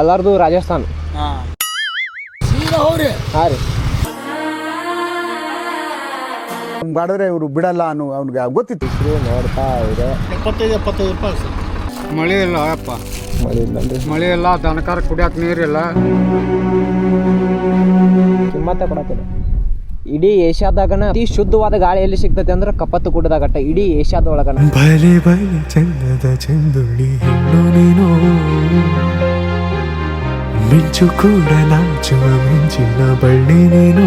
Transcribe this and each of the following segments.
ಎಲ್ಲಾರ್ದು ರಾಜಸ್ಥಾನ್. ಹಾಂ. ರೀ. ಮಾಡಿದ್ರೆ ಇವರು ಬಿಡಲ್ಲ ಅನ್ನೋ ಅವ್ನಿಗೆ ಗೊತ್ತಿತ್ತು. ನೋಡ್ತಾ ಇದೆ ಎಪ್ಪತ್ತೈದು ಎಪ್ಪತ್ತೈದು ರೂಪಾಯಿ ಸರ್. ಮಳೆ ಇಲ್ಲ ಅಪ್ಪ. ಮಳೆ ಇಲ್ಲ ಮಳೆ ಇಲ್ಲ ದನಕಾರ ಕುಡಿಯಕ್ಕೆ ನೀರಿಲ್ಲ ಕಿಮ್ಮತ್ತೆ ಕೊಡತ್ತಿಲ್ಲ ಇಡೀ ಏಷ್ಯಾದಾಗನ ಅತಿ ಶುದ್ಧವಾದ ಗಾಳಿ ಎಲ್ಲಿ ಸಿಗ್ತೈತೆ ಅಂದ್ರೆ ಕಪ್ಪತ್ತು ಗುಡ್ಡದಾಗಟ್ಟ ಇಡೀ ಏಷ್ಯಾದೊಳಗನ. ಬಲೆ ಬಲೆ ಚಂದದ ಚಂದುಳಿ ಹೆಣ್ಣು ನೀನು. ಮಿಂಚು ಕೂಡ ನಾಚುವ ಮಿಂಚಿನ ಬಳ್ಳಿ ನೀನು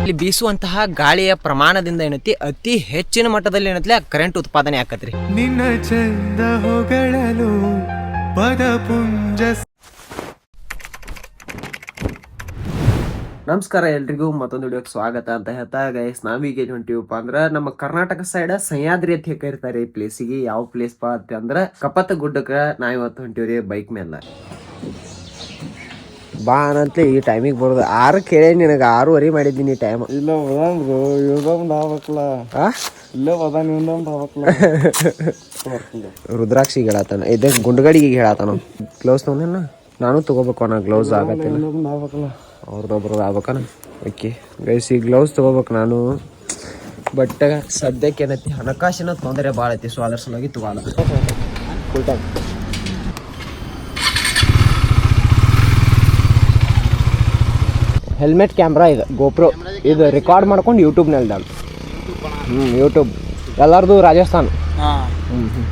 ಇಲ್ಲಿ ಬೀಸುವಂತಹ ಗಾಳಿಯ ಪ್ರಮಾಣದಿಂದ ಏನೈತಿ? ಅತಿ ಹೆಚ್ಚಿನ ಮಟ್ಟದಲ್ಲಿ ಏನತ್ಲೆ ಕರೆಂಟ್ ಉತ್ಪಾದನೆ ಆಕತ್ರಿ. ನಿನ್ನ ಚಂದ ಹೊಗಳಲು ಪದ ಪುಂಜ ನಮಸ್ಕಾರ ಎಲ್ರಿಗೂ ಮತ್ತೊಂದು ವಿಡಿಯೋಕ್ಕೆ ಸ್ವಾಗತ ಅಂತ ಹೇಳ್ತಾ ಗೈಸ್ ನಾವೀಗ ಹೊಂಟಿವಪ್ಪ ಅಂದ್ರೆ ನಮ್ಮ ಕರ್ನಾಟಕ ಸೈಡ್ ಸಹ್ಯಾದ್ರಿ ಅಂತ ಕರೀತಾರೆ ಈ ಪ್ಲೇಸಿಗೆ ಯಾವ ಪ್ಲೇಸ್ ಪಾ ಅಂತ ಅಂದ್ರೆ ಕಪತ ಗುಡ್ಡಕ್ಕೆ ನಾವ್ ಇವತ್ತು ಹೊಂಟಿವ್ರಿ ಬೈಕ್ ಮೇಲೆ. ಬಾ ಅನ್ನಂತಲೇ ಈ ಟೈಮಿಗೆ ಬರೋದು. ಆರು ಕೇಳಿ ನಿನಗೆ ಆರೂವರೆ ಮಾಡಿದ್ದೀನಿ ಟೈಮ್ ಇಲ್ಲ ಆ? ಇವ್ನೊಂದು ರುದ್ರಾಕ್ಷಿಗೆ ಹೇಳತ್ತಾನ ಇದೇ ಗುಂಡ್ಗಡಿಗೆ ಹೇಳತ್ತಾನ ಗ್ಲೌಸ್ ತೊಗೊಂಡಿಲ್ಲ ನಾನು ತಗೋಬೇಕು ಅಣ್ಣ ಗ್ಲೌಸ್ ಆಗತ್ತೆ. ಇನ್ನೊಂದು ಆಗ್ಬೇಕಲ್ಲ. ಅವ್ರದ್ದೊಬ್ರದ್ದು ಆಗ್ಬೇಕನ ಓಕೆ ಗೈಸ್ ಈ ಗ್ಲೌಸ್ ತಗೋಬೇಕು ನಾನು. ಬಟ್ ಸದ್ಯಕ್ಕೆ ಏನೈತಿ? ಹಣಕಾಸಿನ ತೊಂದರೆ ಭಾಳ ಐತಿ ಸೊ ಅದ್ರ ಸಲುವಾಗಿ ತಗೋಲ್ಲ ಫುಲ್ ಟೈಮ್ ಹೆಲ್ಮೆಟ್ ಕ್ಯಾಮ್ರಾ ಇದು. ಗೋಪ್ರೋ. ಇದು ರೆಕಾರ್ಡ್ ಮಾಡ್ಕೊಂಡು ಯೂಟ್ಯೂಬ್ನಲ್ಲಿ ನಾನು ಹ್ಞೂ ಯೂಟ್ಯೂಬ್ ಎಲ್ಲರದು ರಾಜಸ್ಥಾನ್. ಹಾಂ. ಹ್ಞೂ ಹ್ಞೂ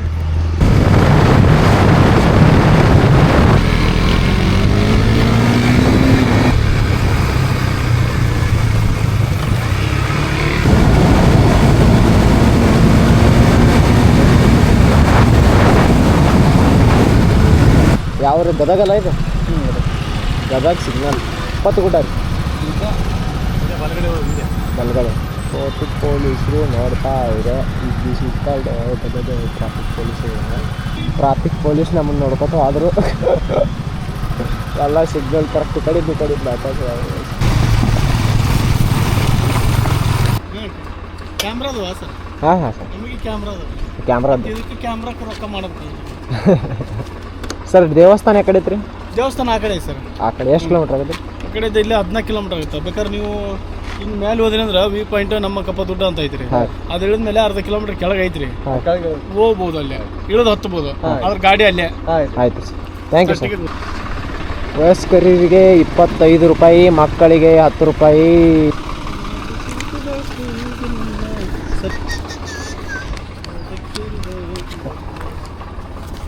ಯಾವ ಗದಗಲ್ಲ ಇದು? ಗದಗ ಸಿಗ್ನಲ್. ಇಪ್ಪತ್ತು ಗುಡ್ಡ. ರೀ ಬಲಗಡೆ ಟ್ರಾಫಿಕ್ ಪೊಲೀಸರು ನೋಡ್ತಾ ಇದೆ ಇದು ಸುತ್ತಲ್ ಟ್ರಾಫಿಕ್ ಪೊಲೀಸರು ಟ್ರಾಫಿಕ್ ಪೊಲೀಸ್ ನಮ್ಮನ್ನು ನೋಡ್ಕೊತ ಆದರೂ ಎಲ್ಲ ಸಿಗ್ನಲ್ ಕರೆಕ್ಟ್ ಕಡೆ ಈ ಕಡೆ ಕ್ಯಾಮ್ರಾದು ಸರ್? ಹಾಂ ಹಾಂ ಸರ್. ನಮಗೆ ಕ್ಯಾಮ್ರಾದು ಕ್ಯಾಮ್ರಾದ್ದು ಇದಕ್ಕೆ ಕ್ಯಾಮ್ರಾಕ್ಕೆ ರೊಕ್ಕ ಮಾಡಬೇಕು ಸರ್ ದೇವಸ್ಥಾನ ಯಾಕಡೆ ಐತ್ರಿ? ದೇವಸ್ಥಾನ ಆ ಕಡೆ ಸರ್. ಆ ಕಡೆ ಎಷ್ಟು ಕಿಲೋಮೀಟ್ರ್ ಆಗುತ್ತೆ? ಕಡೆ ಇಲ್ಲಿ ಹದಿನಾಲ್ಕು ಕಿಲೋಮೀಟರ್ ಆಗುತ್ತೆ. ಬೇಕಾದ್ರೆ ನೀವು ಇನ್ ಮೇಲೆ ಹೋದ್ರಿ ಅಂದ್ರೆ ವ್ಯೂ ಪಾಯಿಂಟ್ ನಮ್ಮ ಕಪ್ಪ ದುಡ್ಡ ಅಂತ ಐತ್ರಿ. ಅದ್ ಇಳಿದ ಮೇಲೆ ಅರ್ಧ ಕಿಲೋಮೀಟರ್ ಕೆಳಗೆ ಐತ್ರಿ. ಕೆಳಗೆ ಹೋಗ್ಬೋದು ಅಲ್ಲೇ. ಇಳಿದು ಹತ್ಬೋದು. ಅದ್ರ ಗಾಡಿ ಅಲ್ಲೇ. ಆಯ್ತು. ಥ್ಯಾಂಕ್ ಯು ಸರ್ ವಯಸ್ಕರಿಗೆ ಇಪ್ಪತ್ತೈದು ರೂಪಾಯಿ ಮಕ್ಕಳಿಗೆ ಹತ್ತು ರೂಪಾಯಿ.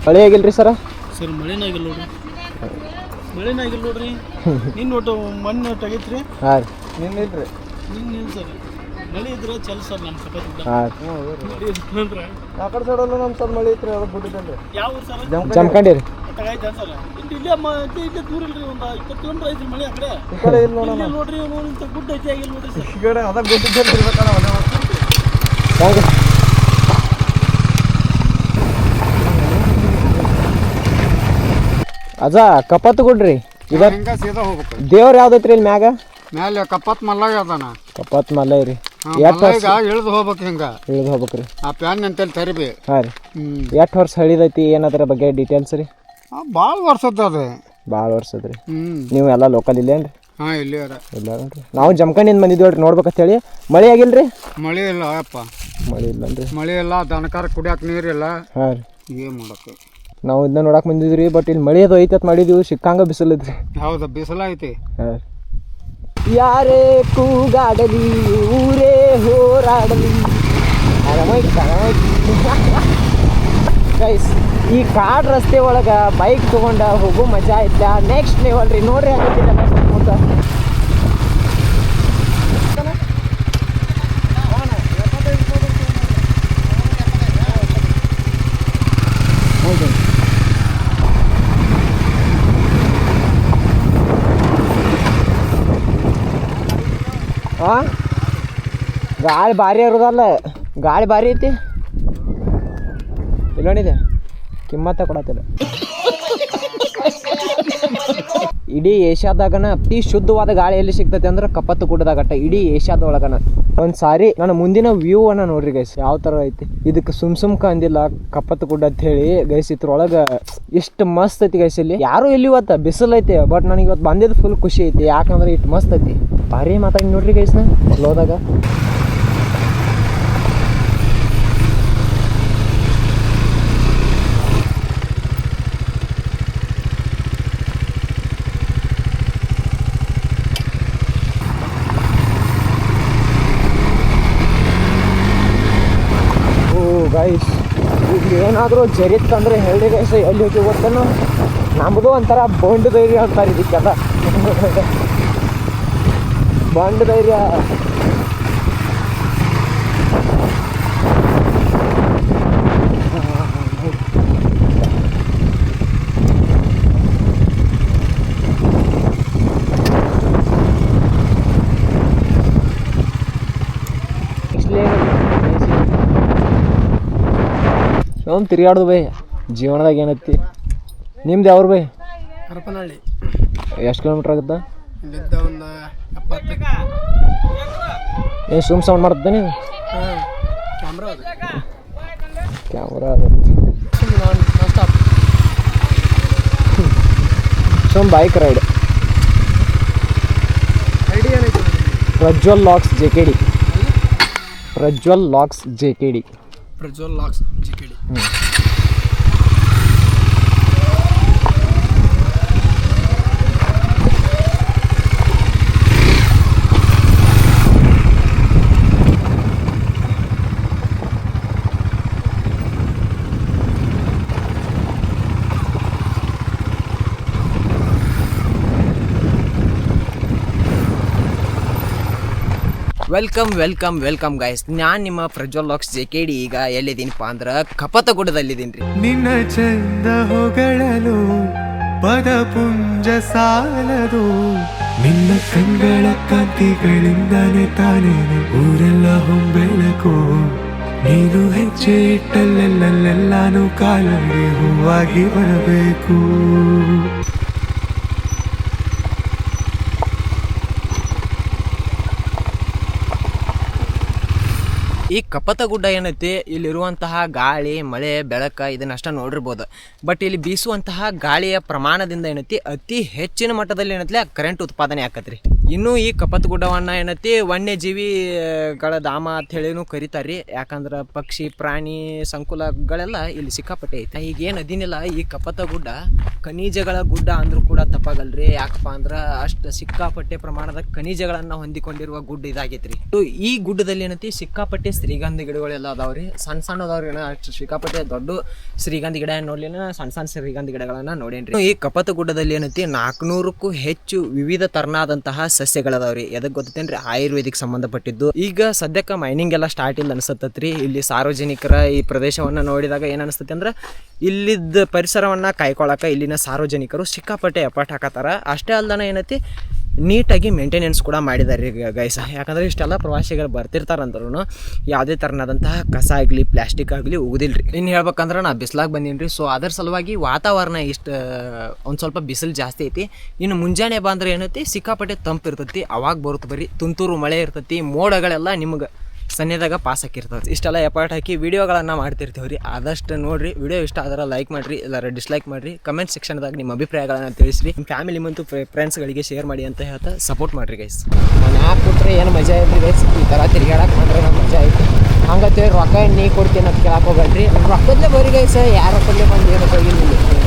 ಮಳೆ ಆಗಿಲ್ರಿ ಸರ್? ಸರ್ ಮಳೆನಾಗಿಲ್ಲ ನೋಡ್ರಿ ಮಳೆನಾಗಿಲ್ಲ ನೋಡ್ರಿ. ನಿನ್ನ ಒಟ್ಟು ಮಣ್ಣು ಒಟ್ಟು ಆಗೈತ್ರಿ ಹಾಂ ರೀ. ನಿನ್ನಿಲ್ರಿ ನಿನ್ನ ಸರ್. ಮಳೆ ಇದ್ರೆ ಚಲ್ ಸರ್ ನಮ್ಮ ದುಡ್ಡು ಹಾಂ ಮಳೆ ಇದ್ರಂದ್ರೆ ಆ ಕಡೆ ಸೈಡಲ್ಲ ನಮ್ಮ ಸರ್ ಮಳೆ ಐತ್ರಿ ಅದು ಯಾವ ಊರು ಸರ್? ಜಮ್ಕಂಡಿರಿ ತಗಾಯ್ತಾ ಸರ್? ಇಲ್ಲಿ ದೂರ ಇಲ್ರಿ ಒಂದು ಇಪ್ಪತ್ತು ಕಿಲೋಮೀಟರ್ ಐತ್ರಿ ಮಳೆ ಆ ಕಡೆ. ಈ ಕಡೆ ಇಲ್ಲ ನೋಡೋಣ ಇಲ್ಲೇ ನೋಡ್ರಿ ನೋಡಿ ಇಂಥ ಗುಡ್ಡ ಐತಿ ಆಗಿಲ್ಲ ನೋಡ್ರಿ ಸರ್. ಈ ಕಡೆ ಅದ ಅದ ಕಪ್ಪತ್ ಗುಡ್ರಿ. ಹಿಂಗ ಸೀದಾ ಹೋಗ್ಬೇಕು. ದೇವ್ರ ಯಾವ್ದೈತ್ರಿ ಇಲ್ಲಿ ಮ್ಯಾಗ? ಮ್ಯಾಲೆ ಕಪ್ಪತ್ ಮಲ್ಲಗ ಅದಾನ. ಕಪ್ಪತ್ ಮಲ್ಲ ರೀ. ಹಾ, ಎಷ್ಟು ವರ್ಷ? ಇಳಿದು ಹೋಗ್ಬೇಕು ಹಿಂಗ. ಇಳಿದು ಹೋಗ್ಬೇಕ್ರಿ ಆ ಪ್ಯಾನ್ ಅಂತೇಳಿ ತರಿಬಿ. ಹಾಂ ರೀ. ಹ್ಮ್. ಎಷ್ಟು ವರ್ಷ ಹಳಿದೈತಿ? ಏನದ್ರ ಬಗ್ಗೆ ಡೀಟೇಲ್ಸ್ ರೀ? ಭಾಳ ವರ್ಷದ ಅದು. ಭಾಳ ವರ್ಷದ ರೀ. ಹ್ಮ್. ನೀವು ಎಲ್ಲ ಲೋಕಲ್ ಇಲ್ಲೇನ್ರಿ ಹಾ ಇಲ್ಲಿ ಅದ. ಇಲ್ಲ ನೋಡ್ರಿ ನಾವು ಜಮ್ಕಂಡಿಂದ ಬಂದಿದ್ದೀವಿ ನೋಡ್ಬೇಕಂತ ಹೇಳಿ ಮಳೆ ಆಗಿಲ್ರಿ? ಮಳೆ ಇಲ್ಲ ಅಪ್ಪ. ಮಳೆ ಇಲ್ಲನ್ರಿ. ಮಳೆ ಇಲ್ಲ ದನಕಾರ ಕುಡಿಯಕ್ಕೆ ನೀರಿಲ್ಲ ಹಾಂ ರೀ. ಏನು ಮಾಡಕ್ಕೆ ನಾವು ಇದನ್ನ ನೋಡಕ್ ಬಂದಿದ್ವಿ ಬಟ್ ಇಲ್ಲಿ ಮಳೆ ಅದು ಐತೆ ಅಂತ ಮಾಡಿದೀವಿ ಸಿಕ್ಕಂಗ ಬಿಸಿಲೈತ್ರಿ ಹೌದಾ ಬಿಸಿಲ ಐತಿ. ಹಾಂ. ಯಾರೇ ಕೂಗಾಡಲಿ ಊರೇ ಹೋರಾಡಲಿ. ಗೈಸ್ ಈ ಕಾಡ್ ರಸ್ತೆ ಒಳಗೆ ಬೈಕ್ ತಗೊಂಡ ಹೋಗೋ ಮಜಾ ಐತ್ಲ ನೆಕ್ಸ್ಟ್ ಲೆವೆಲ್ ರೀ. ನೋಡ್ರಿ ಗಾಳಿ ಭಾರಿ ಇರೋದಲ್ಲ, ಗಾಳಿ ಭಾರಿ ಐತಿ. ಇಲ್ಲ ನೋಡಿದೆ, ಕಿಮ್ಮತ್ತ ಕೊಡತ್ತಿಲ್ಲ ಇಡೀ ಏಷ್ಯಾದಾಗನ ಅತಿ ಶುದ್ಧವಾದ ಗಾಳಿ ಎಲ್ಲಿ ಸಿಗ್ತೈತೆ ಅಂದ್ರೆ ಕಪ್ಪತ್ತು ಕೂಡದಾಗಟ್ಟ ಇಡೀ ಏಷ್ಯಾದೊಳಗನ. ಒಂದ್ ಸಾರಿ ನಾನು ಮುಂದಿನ ವ್ಯೂ ಅನ್ನ ನೋಡ್ರಿ ಗೈಸ್ ಯಾವ ತರ ಐತಿ. ಇದಕ್ಕೆ ಸುಮ್ ಸುಮ್ಕ ಅಂದಿಲ್ಲ, ಕಪ್ಪತ್ತು ಗುಡ್ಡ ಅಂತ ಹೇಳಿ. ಗೈಸ್ ಇದ್ರೊಳಗ ಎಷ್ಟು ಮಸ್ತ್ ಐತಿ ಗೈಸ್ ಇಲ್ಲಿ. ಯಾರು ಇಲ್ಲಿ ಇವತ್ತ ಬಿಸಿಲು ಐತಿ ಬಟ್ ನನಗೆ ಇವತ್ತು ಬಂದಿದ್ದು ಫುಲ್ ಖುಷಿ ಐತಿ. ಯಾಕಂದ್ರೆ ಇಷ್ಟು ಮಸ್ತ್ ಐತಿ. ಭಾರಿ ಮಾತಾಡಿ ನೋಡ್ರಿ ಗೈಸ್ನ ಹೋದಾಗ ಗೈಸ್ ಈಗ ಏನಾದರೂ ಜರಿತ್ತಂದ್ರೆ ಹೇಳಿ ಗೈಸ್ ಎಲ್ಲಿ ಹೋಗಿ ಗೊತ್ತೇನು? ನಮ್ಮದು ಒಂಥರ ಬಂಡ್ ಧೈರ್ಯ ಅಂತಾರೆ ಇದಕ್ಕೆಲ್ಲ. ಬಂಡ್ ಧೈರ್ಯ. ಅವ್ನು ತಿರುಗಾಡ್ದು ಬೈ. ಜೀವನದಾಗ ಏನೈತಿ? ನಿಮ್ದು ಯಾವ್ರು ಬೈ? ಹರಪನಹಳ್ಳಿ. ಎಷ್ಟು ಕಿಲೋಮೀಟ್ರ್ ಆಗುತ್ತಾ? ಇಲ್ಲಿದ್ದ ಒಂದು ಎಪ್ಪತ್ತು ಏನು ಸುಮ್ ಸೌಂಡ್ ಮಾಡ್ತೇನೆ ಹಾಂ ಕ್ಯಾಮ್ರಾ ಅದು. ಕ್ಯಾಮ್ರಾ ಸುಮ್ಮನೆ ಸುಮ್ bike ride Prajwal Laks J K D. Prajwal Laks J K D. Prajwal Laks G K D welcome welcome welcome guys ನಾನು ನಿಮ್ಮ Prajwal Laks J K D ಈಗ ಎಲ್ಲಿದ್ದೀನಪ್ಪ ಅಂದ್ರೆ ಕಪತಗುಡದಲ್ಲಿದ್ದೀನಿ ರೀ ನಿನ್ನ ಚಂದ ಹೊಗಳಲು, ಪದಪುಂಜ ಸಾಲದು ನಿನ್ನ ಕಂಗಳ ಕಾಂತಿಗಳಿಂದಾನೆ ತಾನೇ ಊರೆಲ್ಲ ಹೊಂಬೆಳಕು. ನೀನು ಹೆಜ್ಜೆ ಇಟ್ಟಲ್ಲೆಲ್ಲೆಲ್ಲಾನು ಕಾಲಲ್ಲಿ ಹೂವಾಗಿ ಬರಬೇಕು. ಈ ಕಪತಗುಡ್ಡ ಏನೈತಿ, ಇಲ್ಲಿರುವಂತಹ ಗಾಳಿ, ಮಳೆ, ಬೆಳಕ ಇದನ್ನಷ್ಟ ನೋಡಿರ್ಬೋದು. ಬಟ್ ಇಲ್ಲಿ ಬೀಸುವಂತಹ ಗಾಳಿಯ ಪ್ರಮಾಣದಿಂದ ಏನೈತಿ, ಅತಿ ಹೆಚ್ಚಿನ ಮಟ್ಟದಲ್ಲಿ ಏನೈತಿ ಕರೆಂಟ್ ಉತ್ಪಾದನೆ ಆಕತ್ರಿ. ಇನ್ನು ಈ ಕಪತಗುಡ್ಡವನ್ನ ಏನತಿ ವನ್ಯಜೀವಿಗಳ ಧಾಮ ಅಂತ ಹೇಳಿನೂ ಕರಿತಾರ್ರಿ. ಯಾಕಂದ್ರೆ ಪಕ್ಷಿ, ಪ್ರಾಣಿ, ಸಂಕುಲಗಳೆಲ್ಲ ಇಲ್ಲಿ ಸಿಕ್ಕಾಪಟ್ಟೆ ಐತೆ. ಈಗ ಏನು ಅದಿನಿಲ್ಲ, ಈ ಕಪತ ಗುಡ್ಡ ಖನಿಜಗಳ ಗುಡ್ಡ ಅಂದ್ರೂ ಕೂಡ ತಪ್ಪಾಗಲ್ರಿ. ಯಾಕಪ್ಪ ಅಂದ್ರ ಅಷ್ಟು ಸಿಕ್ಕಾಪಟ್ಟೆ ಪ್ರಮಾಣದ ಖನಿಜಗಳನ್ನ ಹೊಂದಿಕೊಂಡಿರುವ ಗುಡ್ಡ ಇದಾಗೈತೆ ರೀ ಈ ಗುಡ್ಡದಲ್ಲಿ ಏನೈತಿ ಸಿಕ್ಕಾಪಟ್ಟೆ ಶ್ರೀಗಂಧ ಗಿಡಗಳೆಲ್ಲ ಅದಾವ್ರಿ. ಸಣ್ಣ ಸಣ್ಣ ಅದಾವ್ರಿ ಅಷ್ಟು ಸಿಕ್ಕಾಪಟ್ಟೆ ದೊಡ್ಡ ಶ್ರೀಗಂಧ ಗಿಡ ಏನ್ ಸಣ್ಣ ಸಣ್ಣ ಶ್ರೀಗಂಧ ಗಿಡಗಳನ್ನ ನೋಡೇನ್ರಿ. ಈ ಕಪತ ಗುಡ್ಡದಲ್ಲಿ ಏನೈತಿ ನಾಲ್ಕುನೂರಕ್ಕೂ ಹೆಚ್ಚು ವಿವಿಧ ತರನಾದಂತಹ ಸಸ್ಯಗಳದಾವ್ರಿ. ಎದಕ್ಕೆ ಗೊತ್ತೇನ್ರಿ? ಆಯುರ್ವೇದಿಕ್ ಸಂಬಂಧಪಟ್ಟಿದ್ದು. ಈಗ ಸದ್ಯಕ್ಕೆ ಮೈನಿಂಗ್ ಎಲ್ಲ ಸ್ಟಾರ್ಟ್ ಇಲ್ಲ ಅನ್ಸತ್ತತ್ರಿ. ಇಲ್ಲಿ ಸಾರ್ವಜನಿಕರ ಈ ಪ್ರದೇಶವನ್ನ ನೋಡಿದಾಗ ಏನ್ ಅಂದ್ರೆ, ಇಲ್ಲಿದ್ದ ಪರಿಸರವನ್ನ ಕಾಯ್ಕೊಳಕ ಇಲ್ಲಿನ ಸಾರ್ವಜನಿಕರು ಸಿಕ್ಕಾಪಟ್ಟೆ ಎಪಾಟ್ ಹಾಕತ್ತಾರ. ಅಷ್ಟೇ ಅಲ್ದನ ಏನೈತಿ ನೀಟಾಗಿ ಮೇಂಟೆನೆನ್ಸ್ ಕೂಡ ಮಾಡಿದ್ದಾರೆ ಈಗ ಗೈಸ ಯಾಕಂದ್ರೆ ಇಷ್ಟೆಲ್ಲ ಪ್ರವಾಸಿಗರು ಬರ್ತಿರ್ತಾರಂದ್ರೂ ಯಾವುದೇ ಥರನಾದಂತಹ ಕಸ ಆಗಲಿ ಪ್ಲಾಸ್ಟಿಕ್ ಆಗಲಿ ಉಗುದಿಲ್ಲ ರೀ ಇನ್ನು ಹೇಳ್ಬೇಕಂದ್ರೆ ನಾ ಬಿಸಿಲಾಗಿ ಬಂದೀನಿ ರೀ ಸೊ ಅದರ ಸಲುವಾಗಿ ವಾತಾವರಣ ಇಷ್ಟು, ಒಂದು ಸ್ವಲ್ಪ ಬಿಸಿಲು ಜಾಸ್ತಿ ಐತಿ. ಇನ್ನು ಮುಂಜಾನೆ ಬಂದ್ರೆ ಏನೈತಿ? ಸಿಕ್ಕಾಪಟ್ಟೆ ತಂಪು ಇರ್ತೈತಿ. ಅವಾಗ ಬರುತ್ತೆ ಬರೀ ತುಂತುರು ಮಳೆ ಇರ್ತೈತಿ. ಮೋಡಗಳೆಲ್ಲ ನಿಮ್ಗೆ ಸನ್ನೆದಾಗ ಪಾಸ್ ಹಾಕಿರ್ತದೆ ಇಷ್ಟೆಲ್ಲ ಎಫರ್ಟ್ ಹಾಕಿ ವೀಡಿಯೋಗಳನ್ನು ಮಾಡ್ತಿರ್ತೀವಿ ರೀ. ಆದಷ್ಟು ನೋಡಿರಿ, ವಿಡಿಯೋ ಇಷ್ಟ ಆದ್ರೆ ಲೈಕ್ ಮಾಡಿರಿ ಇಲ್ಲಾರ ಡಿಸ್ಲೈಕ್ ಮಾಡಿರಿ. ಕಮೆಂಟ್ ಸೆಕ್ಷನ್ದಾಗ ನಿಮ್ಮ ಅಭಿಪ್ರಾಯಗಳನ್ನು ತಿಳಿಸ್ರಿ. ನಿಮ್ಮ ಫ್ಯಾಮಿಲಿ ಮತ್ತು ಫ್ರೆಂಡ್ಸ್ಗಳಿಗೆ ಶೇರ್ ಮಾಡಿ ಅಂತ ಹೇಳ್ತಾ ಸಪೋರ್ಟ್ ಮಾಡಿರಿ ಗೈಸ್ ನಾನು ಕೂತ್ರೆ ಏನು ಮಜಾ ಐತ್ರಿ ಗೈಸ್ ಈ ಥರ ತಿರ್ಗಾಡಕ್ಕೆ ಮಾತ್ರ ನಮ್ಮ ಮಜಾ ಐತಿ ಹಂಗತ್ತೆ ರೊಕ್ಕ ನೀ ಕೊಡ್ತೀನಿ ಅಂತ ಕೇಳಕ್ಕೆ ಹೋಗ್ಬೇಡ್ರಿ. ರೊಕ್ಕದಲ್ಲೇ ಬರ್ರಿ ಗೈಸ್ ಯಾರ ರೊಕ್ಕದಲ್ಲೇ ಬಂದು ಏನು ಹೋಗಿಲ್ಲ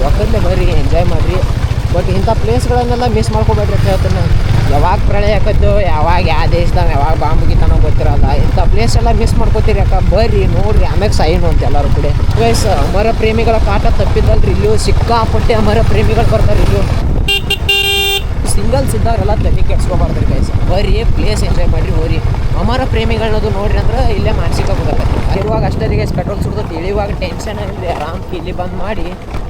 ರೊಕ್ಕದಲ್ಲೇ ಬರ್ರಿ ಎಂಜಾಯ್ ಮಾಡಿರಿ. ಬಟ್ ಇಂಥ ಪ್ಲೇಸ್ಗಳನ್ನೆಲ್ಲ ಮಿಸ್ ಮಾಡ್ಕೋಬೇಡ್ರಿ ಅಂತ ಹೇಳ್ತೀನಿ. ಯಾವಾಗ ಪ್ರಳಯ ಆಕತ್ತು, ಯಾವಾಗ ಯಾವ ದೇಶದಾಗ, ಯಾವಾಗ ಬಾಂಬ್ ಮುಗಿತಾನೋ ಗೊತ್ತಿರಲ್ಲ. ಇಂಥ ಪ್ಲೇಸ್ ಎಲ್ಲ ಮಿಸ್ ಮಾಡ್ಕೋತೀರಿ ಅಕ್ಕ ಬರ್ರಿ, ನೋಡ್ರಿ, ಆಮ್ಯಾಗ ಸೈನು ಅಂತ ಎಲ್ಲರೂ ಕೂಡ. ಪ್ಲೇಸ್ ಅಮರ ಪ್ರೇಮಿಗಳ ಕಾಟ ತಪ್ಪಿದ್ದಲ್ರಿ ಇಲ್ಲಿಯೂ ಸಿಕ್ಕಾಪಟ್ಟೆ ಅಮರ ಪ್ರೇಮಿಗಳು ಬರ್ತಾರೆ ಇಲ್ಲಿಯೂ. ಸಿಂಗಲ್ಸ್ ಇದ್ದವರೆಲ್ಲ ತಲೆ ಕೆಡ್ಸ್ಕೊಬಾರ್ದ್ರಿ ಗೈಸ್ ಬರ್ರಿ ಪ್ಲೇಸ್ ಎಂಜಾಯ್ ಮಾಡ್ರಿ, ಹೋರಿ. ಅಮರ ಪ್ರೇಮಿಗಳನ್ನೋದು ನೋಡ್ರಿ ಅಂದ್ರೆ ಇಲ್ಲೇ ಮಾನಸಿಕ ಗೊತ್ತಾಗತ್ತೆ ಇರುವಾಗ ಅಷ್ಟೇ ಗೈಸ್ ಪೆಟ್ರೋಲ್ ಸುಡ್ದು ಇಳಿಯುವಾಗ ಟೆನ್ಷನ್ ಇಲ್ಲದೆ ಆರಾಮ್ ಇಲ್ಲಿ ಬಂದ್ ಮಾಡಿ.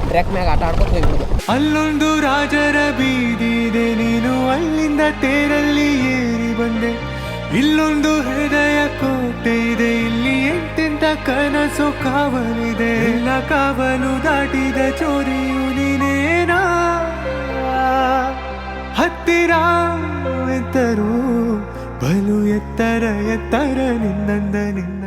ಟ್ರೆಕ್ ಮ್ಯಾಗ ಆಟ ಆಡ್ಕೊತ ಹೋಗ್ಬೋದು ಅಲ್ಲೊಂದು ರಾಜರ ಬೀದಿದೆ ನೀನು ಅಲ್ಲಿಂದ ತೇರಲ್ಲಿ ಏರಿ ಬಂದೆ. ಇಲ್ಲೊಂದು ಹೃದಯ ಕೋಟೆ ಇದೆ, ಇಲ್ಲಿ ಎಂತೆಂತ ಕನಸು ಕಾವಲಿದೆ. ಎಲ್ಲ ಕಾವಲು ದಾಟಿದ ಚೋರಿಯು ನೀನೇನಾ? ಹತ್ತಿರ ಎತ್ತರು ಬಲು ಎತ್ತರ ಎತ್ತರ ನಿನ್ನಂದ ನಿನ್ನ